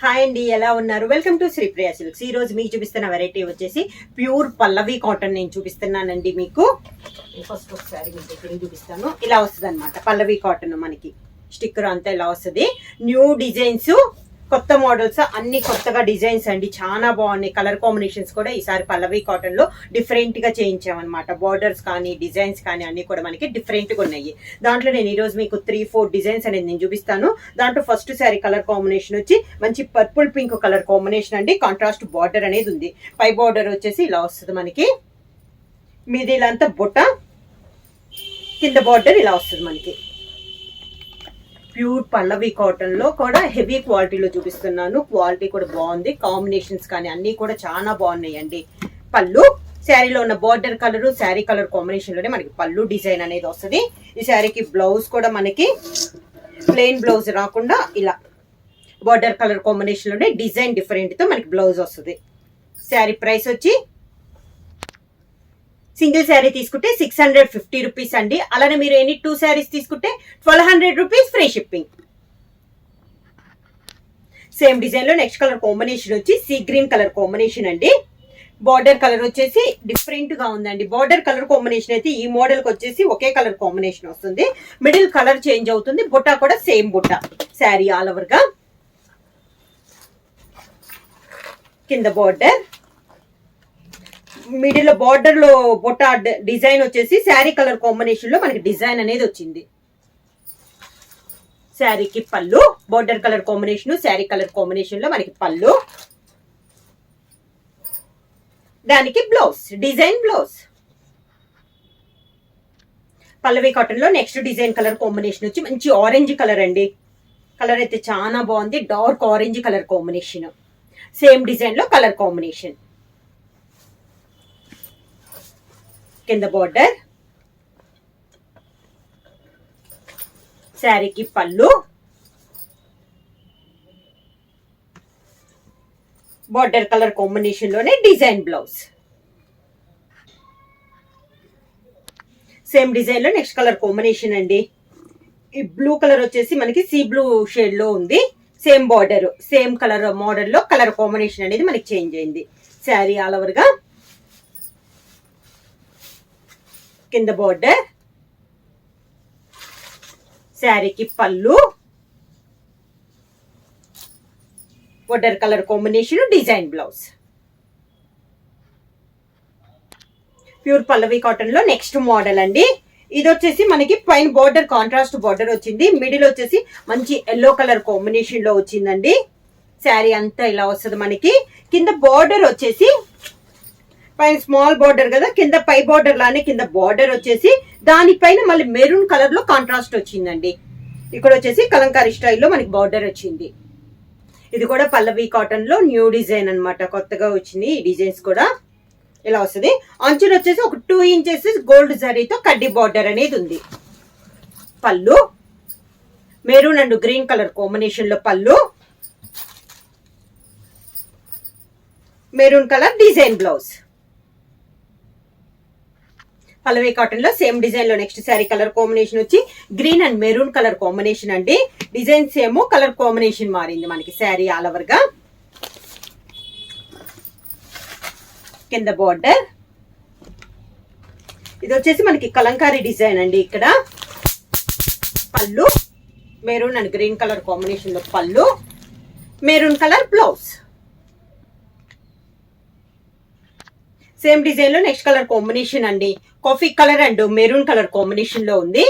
Hi అండి ఎలా ఉన్నారు? Welcome to Sri Priya Silks ఈ రోజు మీకు చూపిస్తున్న వెరైటీ వచ్చేసి ప్యూర్ పల్లవి కాటన్ నేను చూపిస్తున్నానండి మీకు. ఫస్ట్ ఒకసారి మీకు ఇక్కడ చూపిస్తాను. ఇలా వస్తుంది అనమాట పల్లవి కాటన్ మనకి. స్టిక్కర్ అంతా ఇలా వస్తుంది. న్యూ డిజైన్స్ కొత్త మోడల్స్ అన్ని కొత్తగా డిజైన్స్ అండి. చాలా బాగున్నాయి. కలర్ కాంబినేషన్స్ కూడా ఈసారి పల్లవి కాటన్లో డిఫరెంట్గా చేయించామన్నమాట. బార్డర్స్ కానీ డిజైన్స్ కానీ అన్ని కూడా మనకి డిఫరెంట్గా ఉన్నాయి. దాంట్లో నేను ఈ రోజు మీకు త్రీ ఫోర్ డిజైన్స్ అనేది నేను చూపిస్తాను. దాంట్లో ఫస్ట్ శారీ కలర్ కాంబినేషన్ వచ్చి మంచి పర్పుల్ పింక్ కలర్ కాంబినేషన్ అండి. కాంట్రాస్ట్ బార్డర్ అనేది ఉంది. పై బార్డర్ వచ్చేసి ఇలా వస్తుంది మనకి. మీది ఇలా అంతా బుట్ట కింద బార్డర్ ఇలా వస్తుంది మనకి. ప్యూర్ పల్లవి కాటన్లో కూడా హెవీ క్వాలిటీలో చూపిస్తున్నాను. క్వాలిటీ కూడా బాగుంది. కాంబినేషన్స్ కానీ అన్ని కూడా చాలా బాగున్నాయండి. పళ్ళు శారీలో ఉన్న బార్డర్ కలర్ శారీ కలర్ కాంబినేషన్లోనే మనకి పళ్ళు డిజైన్ అనేది వస్తుంది. ఈ శారీకి బ్లౌజ్ కూడా మనకి ప్లెయిన్ బ్లౌజ్ రాకుండా ఇలా బార్డర్ కలర్ కాంబినేషన్లోనే డిజైన్ డిఫరెంట్తో మనకి బ్లౌజ్ వస్తుంది. శారీ ప్రైస్ వచ్చి సింగిల్ శారీ తీసుకుంటే సిక్స్ హండ్రెడ్ ఫిఫ్టీ రూపీస్ అండి. అలానే మీరు ఎనీ టూ శారీస్ తీసుకుంటే twelve hundred rupees free shipping. Same డిజైన్లో నెక్స్ట్ కలర్ కాంబినేషన్ వచ్చి సీ గ్రీన్ కలర్ కాంబినేషన్ అండి. బార్డర్ కలర్ వచ్చేసి డిఫరెంట్గా ఉందండి. బార్డర్ కలర్ కాంబినేషన్ అయితే ఈ మోడల్కి వచ్చేసి ఒకే కలర్ కాంబినేషన్ వస్తుంది. మిడిల్ కలర్ చేంజ్ అవుతుంది. బుట్ట కూడా సేమ్ బుట్ట. శారీ ఆల్ ఓవర్గా. కింద బార్డర్. మిడిల్ బార్డర్లో బొట్ట డిజైన్ వచ్చేసి శారీ కలర్ కాంబినేషన్లో మనకి డిజైన్ అనేది వచ్చింది. శారీకి పళ్ళు border colour combination sari colour కాంబినేషన్లో మనకి పళ్ళు. దానికి బ్లౌజ్ డిజైన్ బ్లౌజ్. పల్లవి కాటన్లో నెక్స్ట్ డిజైన్ కలర్ కాంబినేషన్ వచ్చి మంచి ఆరెంజ్ కలర్ అండి. కలర్ అయితే చాలా బాగుంది dark orange colour combination. Same డిజైన్లో కలర్ కాంబినేషన్. కింద బార్డర్ శారీకి పళ్ళు. బార్డర్ కలర్ కాంబినేషన్లోనే డిజైన్ బ్లౌజ్ సేమ్ డిజైన్లో నెక్స్ట్ కలర్ కాంబినేషన్ అండి. ఈ బ్లూ కలర్ వచ్చేసి మనకి సీ బ్లూ షేడ్లో ఉంది. సేమ్ బార్డర్ సేమ్ కలర్ మోడల్లో కలర్ కాంబినేషన్ అనేది మనకి చేంజ్ అయింది. శారీ ఆల్ ఓవర్గా. కింద బోర్డర్ శారీకి పళ్ళు. Border colour combination design blouse. Pure Pallavi కాటన్లో నెక్స్ట్ మోడల్ అండి. ఇది వచ్చేసి మనకి పైన బోర్డర్ కాంట్రాస్ట్ బోర్డర్ వచ్చింది. మిడిల్ వచ్చేసి మంచి ఎల్లో కలర్ కాంబినేషన్లో వచ్చిందండి. శారీ అంతా ఇలా వస్తుంది మనకి. కింద బోర్డర్ వచ్చేసి పైన స్మాల్ బార్డర్ కదా కింద పై బార్డర్ లానే కింద బార్డర్ వచ్చేసి దానిపైన మళ్ళీ మెరూన్ కలర్లో కాంట్రాస్ట్ వచ్చిందండి. ఇక్కడ వచ్చేసి కలంకారీ స్టైల్లో మనకి బార్డర్ వచ్చింది. ఇది కూడా పల్లవి కాటన్లో న్యూ డిజైన్ అనమాట కొత్తగా వచ్చింది ఈ డిజైన్స్ కూడా. ఇలా వస్తుంది. అంచులు వచ్చేసి ఒక టూ ఇంచెస్ గోల్డ్ జరీతో కడ్డీ బార్డర్ అనేది ఉంది. పళ్ళు. మెరూన్ అండ్ గ్రీన్ కలర్ కాంబినేషన్లో pallu. Maroon colour design blouse Pallavi కాటన్లో సేమ్ డిజైన్లో నెక్స్ట్ శారీ కలర్ కాంబినేషన్ వచ్చి green and maroon colour combination అండి. డిజైన్స్ ఏమో కలర్ కాంబినేషన్ మారింది మనకి శారీ ఆల్ ఓవర్గా. కింద బార్డర్ ఇది వచ్చేసి మనకి కలంకారీ డిజైన్ అండి ఇక్కడ. పళ్ళు మెరూన్ అండ్ గ్రీన్ కలర్ కాంబినేషన్లో pallu maroon colour blouse same డిజైన్లో నెక్స్ట్ కలర్ కాంబినేషన్ అండి. Coffee colour and maroon colour కాంబినేషన్లో ఉంది.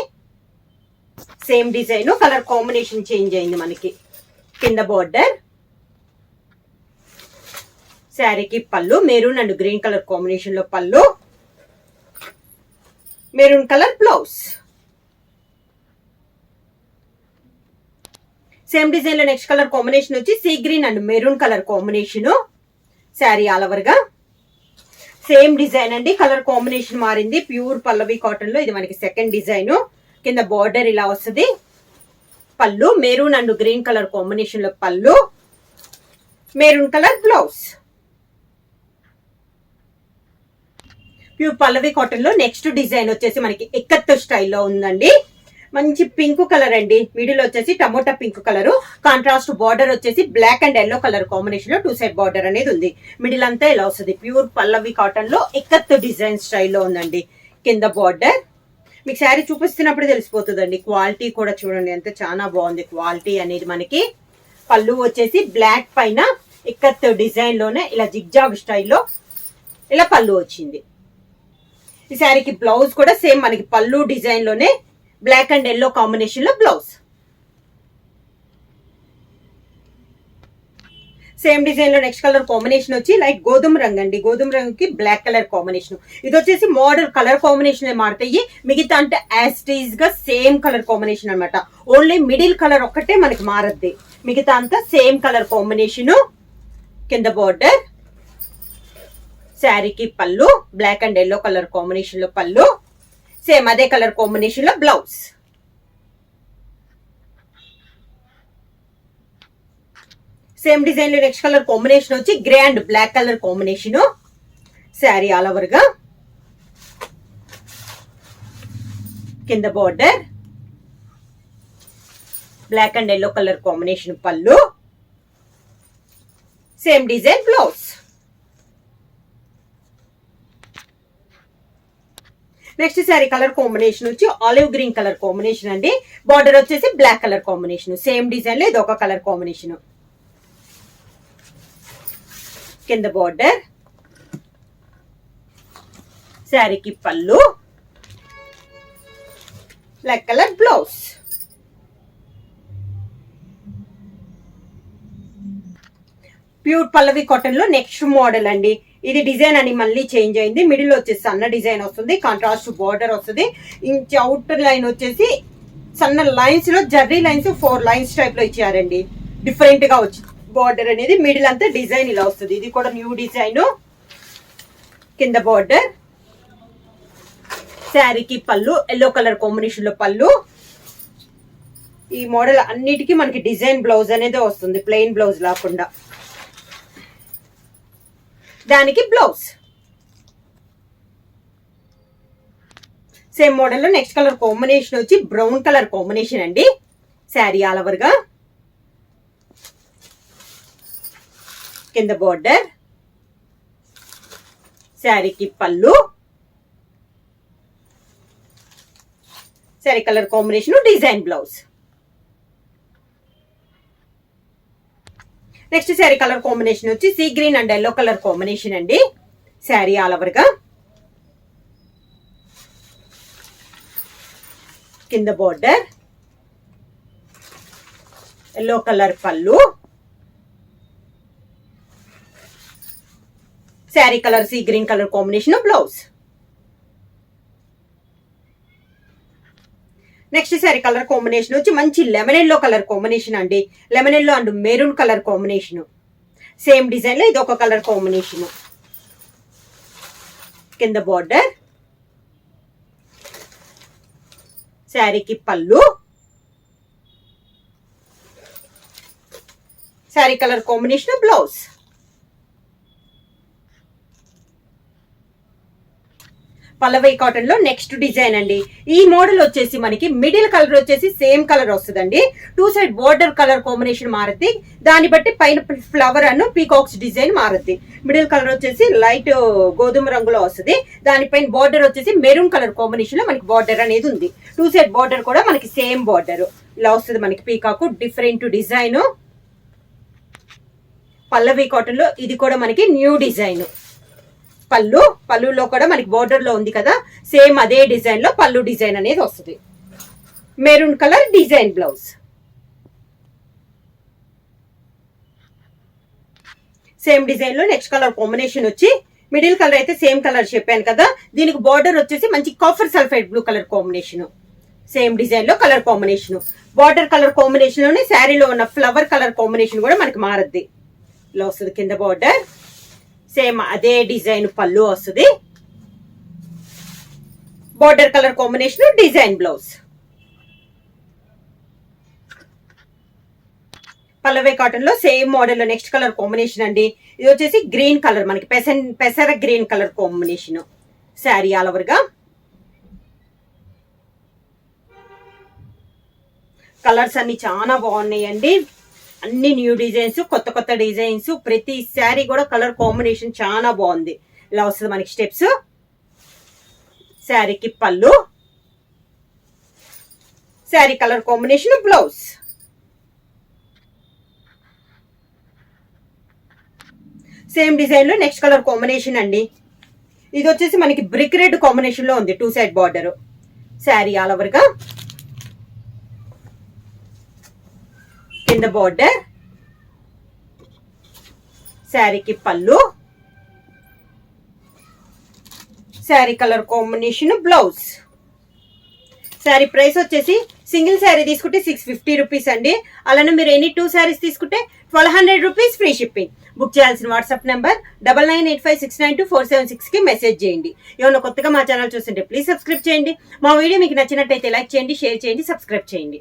Same design colour combination change అయింది మనకి. కింద బార్డర్ శారీకి పళ్ళు మెరూన్ అండ్ గ్రీన్ కలర్ కాంబినేషన్లో pallu. Maroon colour blouse same డిజైన్లో నెక్స్ట్ కలర్ కాంబినేషన్ వచ్చి sea green and maroon colour combination sari all ఓవర్గా. సేమ్ డిజైన్ అండి. కలర్ కాంబినేషన్ మారింది. ప్యూర్ పల్లవి కాటన్లో ఇది మనకి సెకండ్ డిజైన్. కింద బార్డర్ ఇలా వస్తుంది. పళ్ళు. మెరూన్ అండ్ గ్రీన్ కలర్ కాంబినేషన్లో pallu. Maroon colour blouse. Pure Pallavi కాటన్లో నెక్స్ట్ డిజైన్ వచ్చేసి మనకి ఎక్కత్తు స్టైల్లో ఉందండి. మంచి పింక్ కలర్ అండి. మిడిల్ వచ్చేసి tomato pink colour. Contrast border వచ్చేసి బ్లాక్ అండ్ ఎల్లో కలర్ కాంబినేషన్లో టూ సైడ్ బార్డర్ అనేది ఉంది. మిడిల్ అంతా ఇలా వస్తుంది. ప్యూర్ పల్లవి కాటన్లో ఇక్కత్ డిజైన్ స్టైల్లో ఉందండి. కింద బార్డర్. మీకు శారీ చూపిస్తున్నప్పుడు తెలిసిపోతుందండి. క్వాలిటీ కూడా చూడండి. అంత చాలా బాగుంది క్వాలిటీ అనేది మనకి. పళ్ళు వచ్చేసి బ్లాక్ పైన ఇక్కత్ డిజైన్లోనే ఇలా జిగ్జాగ్ స్టైల్లో ఇలా పళ్ళు వచ్చింది. ఈ శారీకి బ్లౌజ్ కూడా సేమ్ మనకి పళ్ళు డిజైన్లోనే బ్లాక్ అండ్ ఎల్లో కాంబినేషన్లో బ్లౌజ్ సేమ్ డిజైన్లో నెక్స్ట్ కలర్ కాంబినేషన్ వచ్చి లైట్ గోధుమ రంగు అండి. గోధుమ రంగుకి బ్లాక్ కలర్ కాంబినేషన్ ఇది వచ్చేసి మోడల్ కలర్ కాంబినేషన్ మారుతాయి. మిగతా అంటే యాస్టీజ్గా సేమ్ కలర్ కాంబినేషన్ అనమాట ఓన్లీ మిడిల్ కలర్ ఒక్కటే మనకి మారద్ది. మిగతా అంతా సేమ్ కలర్ కాంబినేషన్ కింద బార్డర్ శారీకి పళ్ళు బ్లాక్ అండ్ ఎల్లో కలర్ కాంబినేషన్లో పళ్ళు సేమ్ అదే కలర్ కాంబినేషన్లో బ్లౌజ్ సేమ్ డిజైన్లో నెక్స్ట్ కలర్ కాంబినేషన్ వచ్చి grey and black colour combination sari all ఓవర్గా. కింద border black and yellow colour combination pallu. Same design blouse next sari colour combination వచ్చి olive green colour combination అండి. Border వచ్చేసి black colour combination. Same డిజైన్లో ఇది ఒక colour combination. కింద border. శారీకి pallu. Black colour blouse. Pure Pallavi కాటన్లో next model అండి. ఇది డిజైన్ అని మళ్ళీ చేంజ్ అయింది. మిడిల్ వచ్చేసి సన్న డిజైన్ వస్తుంది కాంట్రాస్ట్ బార్డర్ వస్తుంది. ఇంచ్ అవుటర్ లైన్ వచ్చేసి సన్న లైన్స్లో జర్రీ లైన్స్ ఫోర్ లైన్స్ టైప్లో ఇచ్చారండి. డిఫరెంట్గా వచ్చి బార్డర్ అనేది మిడిల్ అంతా డిజైన్ ఇలా వస్తుంది. ఇది కూడా న్యూ డిజైన్ కింద బార్డర్ శారీకి పళ్ళు ఎల్లో కలర్ కాంబినేషన్లో పళ్ళు. ఈ మోడల్ అన్నిటికీ మనకి డిజైన్ బ్లౌజ్ అనేది వస్తుంది ప్లెయిన్ బ్లౌజ్ లేకుండా. దానికి బ్లౌజ్ సేమ్ మోడల్లో నెక్స్ట్ కలర్ కాంబినేషన్ వచ్చి బ్రౌన్ కలర్ కాంబినేషన్ అండి. శారీ ఆల్ కింద బార్డర్ శారీకి pallu. Sari colour combination design blouse next sari colour combination వచ్చి sea green and yellow colour combination అండి. శారీ ఆల్ ఓవర్గా కింద border yellow colour pallu. Sari colour sea green colour combination blouse. Next sari colour combination వచ్చి మంచి lemon yellow colour combination అండి. Lemon yellow and maroon colour combination same డిజైన్లో ఇది ఒక colour combination కింద బార్డర్ శారీకి pallu. Sari colour combination blouse Pallavi కాటన్లో next design అండి. ఈ మోడల్ వచ్చేసి మనకి మిడిల్ కలర్ వచ్చేసి సేమ్ కలర్ వస్తుందండి. Two side border colour combination మారుద్ది. దాన్ని బట్టి పైన ఫ్లవర్ అను పీకాక్స్ డిజైన్ మారుద్ది. మిడిల్ కలర్ వచ్చేసి లైట్ గోధుమ రంగులో వస్తుంది. దానిపైన బార్డర్ వచ్చేసి మెరూన్ కలర్ కాంబినేషన్లో మనకి బార్డర్ అనేది ఉంది. టూ సైడ్ బార్డర్ కూడా మనకి సేమ్ బార్డర్. ఇలా వస్తుంది మనకి పీకాక్ డిఫరెంట్ డిజైన్. పల్లవి కాటన్లో ఇది కూడా మనకి న్యూ డిజైన్. పళ్ళు పళ్ళులో కూడా మనకి బోర్డర్లో లో ఉంది కదా సేమ్ అదే డిజైన్లో పళ్ళు డిజైన్ అనేది వస్తుంది. Maroon colour design blouse same డిజైన్లో నెక్స్ట్ కలర్ కాంబినేషన్ వచ్చి మిడిల్ కలర్ అయితే సేమ్ కలర్ చెప్పాను కదా దీనికి బార్డర్ వచ్చేసి మంచి copper sulphide blue colour combination same డిజైన్లో కలర్ కాంబినేషన్ బార్డర్ కలర్ కాంబినేషన్లోనే శారీలో ఉన్న ఫ్లవర్ కలర్ కాంబినేషన్ కూడా మనకి మారద్ది. ఇలా వస్తుంది కింద బార్డర్ సేమ్ అదే డిజైన్ పళ్ళు వస్తుంది. Border colour combination design blouse Pallavi కాటన్లో సేమ్ మోడల్లో నెక్స్ట్ కలర్ కాంబినేషన్ అండి. ఇది వచ్చేసి గ్రీన్ కలర్ మనకి పెసన్ పెసర green colour combination sari all ఓవర్గా. కలర్స్ అన్ని చాలా బాగున్నాయండి. అన్ని న్యూ డిజైన్స్ కొత్త కొత్త డిజైన్స్ ప్రతి శారీ కూడా కలర్ కాంబినేషన్ చాలా బాగుంది. ఇలా వస్తుంది మనకి స్టెప్స్ శారీకి pallu. Sari colour combination blouse same డిజైన్లో నెక్స్ట్ కలర్ కాంబినేషన్ అండి. ఇది వచ్చేసి మనకి బ్రిక్ రెడ్ కాంబినేషన్లో ఉంది two side border sari all ఓవర్గా కింద బార్డర్ శారీకి pallu sari colour combination blouse sari price వచ్చేసి సింగిల్ శారీ తీసుకుంటే సిక్స్ ఫిఫ్టీ రూపీస్ అండి. అలానే మీరు ఎనీ టూ శారీస్ తీసుకుంటే twelve hundred rupees free shipping book చేయాల్సిన WhatsApp number double nine eight five six nine two four seven సిక్స్కి message చేయండి. ఏమైనా కొత్తగా మా ఛానల్ చూస్తుంటే ప్లీజ్ సబ్స్క్రైబ్ చేయండి. మా వీడియో మీకు నచ్చినట్టయితే లైక్ చేయండి షేర్ చేయండి సబ్స్క్రైబ్ చేయండి.